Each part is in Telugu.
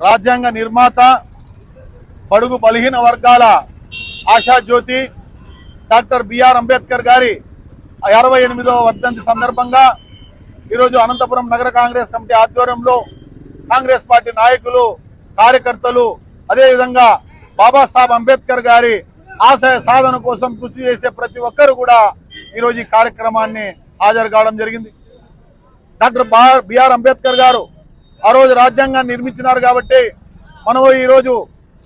రాజ్యాంగ నిర్మాత పడుగు బలహీన వర్గాల ఆశాజ్యోతి డాక్టర్ బిఆర్ అంబేద్కర్ గారి అరవై ఎనిమిదవ వర్ధంతి సందర్భంగా ఈరోజు అనంతపురం నగర కాంగ్రెస్ కమిటీ ఆధ్వర్యంలో కాంగ్రెస్ పార్టీ నాయకులు కార్యకర్తలు అదేవిధంగా బాబాసాహెబ్ అంబేద్కర్ గారి ఆశయ సాధన కోసం కృషి చేసే ప్రతి ఒక్కరు కూడా ఈరోజు ఈ కార్యక్రమాన్ని హాజరు కావడం జరిగింది. డాక్టర్ బా- బిఆర్ అంబేద్కర్ గారు ఆ రోజు రాజ్యాంగాన్ని నిర్మించినారు కాబట్టి మనం ఈరోజు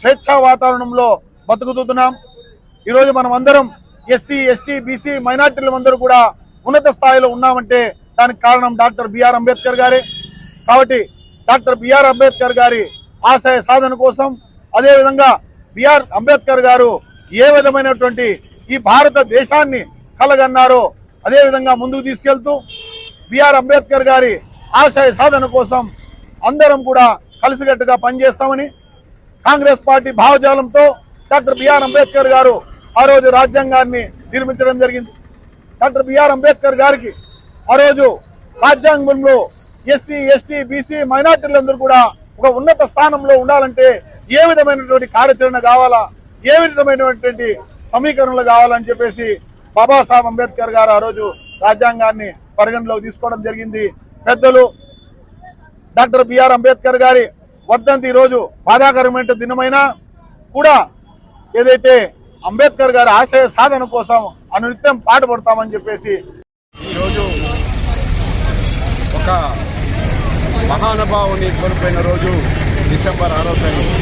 స్వేచ్ఛా వాతావరణంలో బతుకుతున్నాం. ఈరోజు మనం అందరం ఎస్సీ ఎస్టీ బీసీ మైనార్టీలు అందరూ కూడా ఉన్నత స్థాయిలో ఉన్నామంటే దానికి కారణం డాక్టర్ బిఆర్ అంబేద్కర్ గారే. కాబట్టి డాక్టర్ బిఆర్ అంబేద్కర్ గారి ఆశయ సాధన కోసం అదేవిధంగా బిఆర్ అంబేద్కర్ గారు ఏ విధమైనటువంటి ఈ భారతదేశాన్ని కలగన్నారో అదేవిధంగా ముందుకు తీసుకెళ్తూ బిఆర్ అంబేద్కర్ గారి ఆశయ సాధన కోసం అందరం కూడా కలిసికట్టుగా పనిచేస్తామని కాంగ్రెస్ పార్టీ భావజాలంతో డాక్టర్ బిఆర్ అంబేద్కర్ గారు ఆ రోజు రాజ్యాంగాన్ని నిర్మించడం జరిగింది. డాక్టర్ బిఆర్ అంబేద్కర్ గారికి ఆ రోజు రాజ్యాంగంలో ఎస్సీ ఎస్టీ బీసీ మైనార్టీలందరూ కూడా ఒక ఉన్నత స్థానంలో ఉండాలంటే ఏ విధమైనటువంటి కార్యాచరణ కావాలా ఏ విధమైనటువంటి సమీకరణలు కావాలని చెప్పేసి బాబాసాహెబ్ అంబేద్కర్ గారు ఆ రోజు రాజ్యాంగాన్ని పరిగణలోకి తీసుకోవడం జరిగింది. పెద్దలు డాక్టర్ బిఆర్ అంబేద్కర్ గారి వర్ధంతి ఈరోజు రోజు బాధాకరమైన దినమైనా కూడా ఏదైతే అంబేద్కర్ గారి ఆశయ సాధన కోసం అనునిత్యం పాటుపడతామని చెప్పేసి ఈరోజు ఒక మహానుభావుని కోల్పోయిన రోజు డిసెంబర్ ఆరో తారీఖు.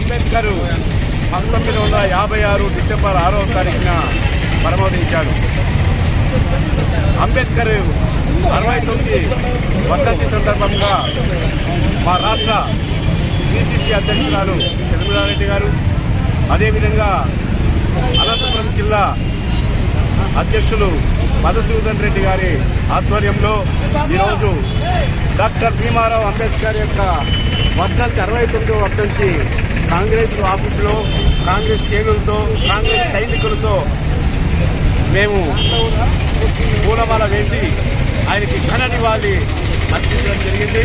అంబేద్కర్ పంతొమ్మిది వందల యాభై ఆరు డిసెంబర్ ఆరో తారీఖున పరమోదించాడు. అంబేద్కర్ అరవై తొమ్మిది వర్ధంతి సందర్భంగా మా రాష్ట్ర పిసిసి అధ్యక్షురాలు చంద్రబారెడ్డి గారు అదేవిధంగా అనంతపురం జిల్లా అధ్యక్షులు మధుసూదన్ రెడ్డి గారి ఆధ్వర్యంలో ఈరోజు డాక్టర్ భీమారావు అంబేద్కర్ యొక్క వర్ధంతి అరవై తొమ్మిదో వర్ధంతి కాంగ్రెస్ ఆఫీసులో కాంగ్రెస్ శ్రేణులతో కాంగ్రెస్ సైనికులతో మేము పూలమాల వేసి ఆయనకి ఘన నివాళి అర్పించడం జరిగింది.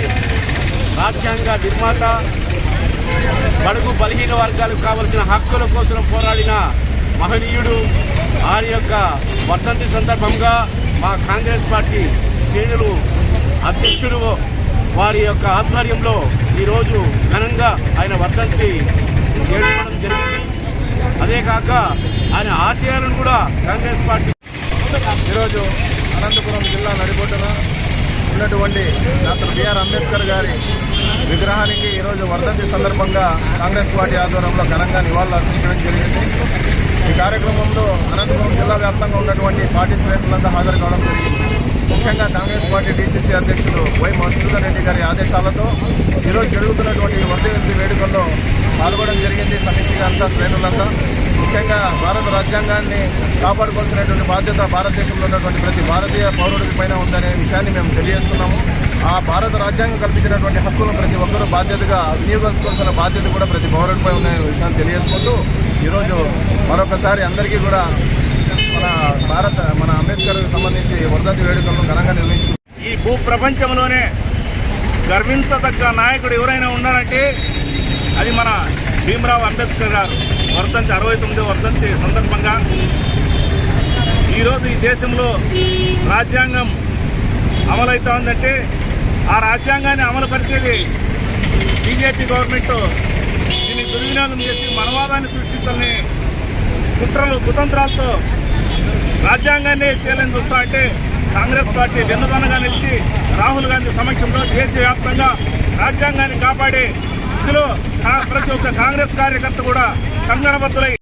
రాజ్యాంగ నిర్మాత బడుగు బలహీన వర్గాలకు కావలసిన హక్కుల కోసం పోరాడిన మహనీయుడు ఆయన యొక్క వర్ధంతి సందర్భంగా మా కాంగ్రెస్ పార్టీ శ్రేణులు అధ్యక్షుడు వారి యొక్క ఆధ్వర్యంలో ఈరోజు ఘనంగా ఆయన వర్ధంతి చేసుకోవడం జరిగింది. అదే కాక ఆయన ఆశయాలను కూడా కాంగ్రెస్ పార్టీ ఈరోజు అనంతపురం జిల్లా నడిబొడ్డున ఉన్నటువంటి డాక్టర్ బిఆర్ అంబేద్కర్ గారి విగ్రహానికి ఈరోజు వర్ధంతి సందర్భంగా కాంగ్రెస్ పార్టీ ఆధ్వర్యంలో ఘనంగా నివాళులు అర్పించడం జరిగింది. ఈ కార్యక్రమంలో జిల్లా వ్యాప్తంగా ఉన్నటువంటి పార్టీ శ్రేణులంతా హాజరు కావడం జరిగింది. ముఖ్యంగా కాంగ్రెస్ పార్టీ డీసీసీ అధ్యక్షులు వై మధుసూదన్ రెడ్డి గారి ఆదేశాలతో ఈరోజు జరుగుతున్నటువంటి వర్ధంతి వేడుకల్లో పాల్గొనడం జరిగింది సమిష్టిగా అంతా శ్రేణులంతా. ముఖ్యంగా భారత రాజ్యాంగాన్ని కాపాడుకోవాల్సినటువంటి బాధ్యత భారతదేశంలో ఉన్నటువంటి ప్రతి భారతీయ పౌరుడి పైన ఉందనే విషయాన్ని మేము తెలియజేస్తున్నాము. ఆ భారత రాజ్యాంగం కల్పించినటువంటి హక్కులను ప్రతి ఒక్కరూ బాధ్యతగా వినియోగించుకోవాల్సిన బాధ్యత కూడా ప్రతి పౌరుడిపై ఉన్న విషయాన్ని తెలియజేసుకుంటూ ఈరోజు మరొకసారి అందరికీ కూడా మన భారత మన అంబేద్కర్ సంబంధించి వర్ధంతి వేడుకలను ఘనంగా నిర్వహించింది ఈ భూ ప్రపంచంలోనే గర్వించదగ్గ నాయకుడు ఎవరైనా ఉన్నారంటే అది మన భీమరావు అంబేద్కర్ గారు. వర్ధంతి అరవై తొమ్మిది వర్ధంతి సందర్భంగా ఈరోజు ఈ దేశంలో రాజ్యాంగం అమలవుతా ఉందంటే ఆ రాజ్యాంగాన్ని అమలు పరిచేది బీజేపీ గవర్నమెంట్. దీన్ని దుర్వినియోగం చేసి మనవాదాన్ని సృష్టించాలని కుట్రలు కుతంత్రాలతో రాజ్యాంగాన్ని తేలని చూస్తా అంటే కాంగ్రెస్ పార్టీ వెన్నుదన్నగా నిలిచి రాహుల్ గాంధీ సమక్షంలో దేశవ్యాప్తంగా రాజ్యాంగాన్ని కాపాడే ఇందులో ప్రతి ఒక్క కాంగ్రెస్ కార్యకర్త కూడా కంగణబద్దులై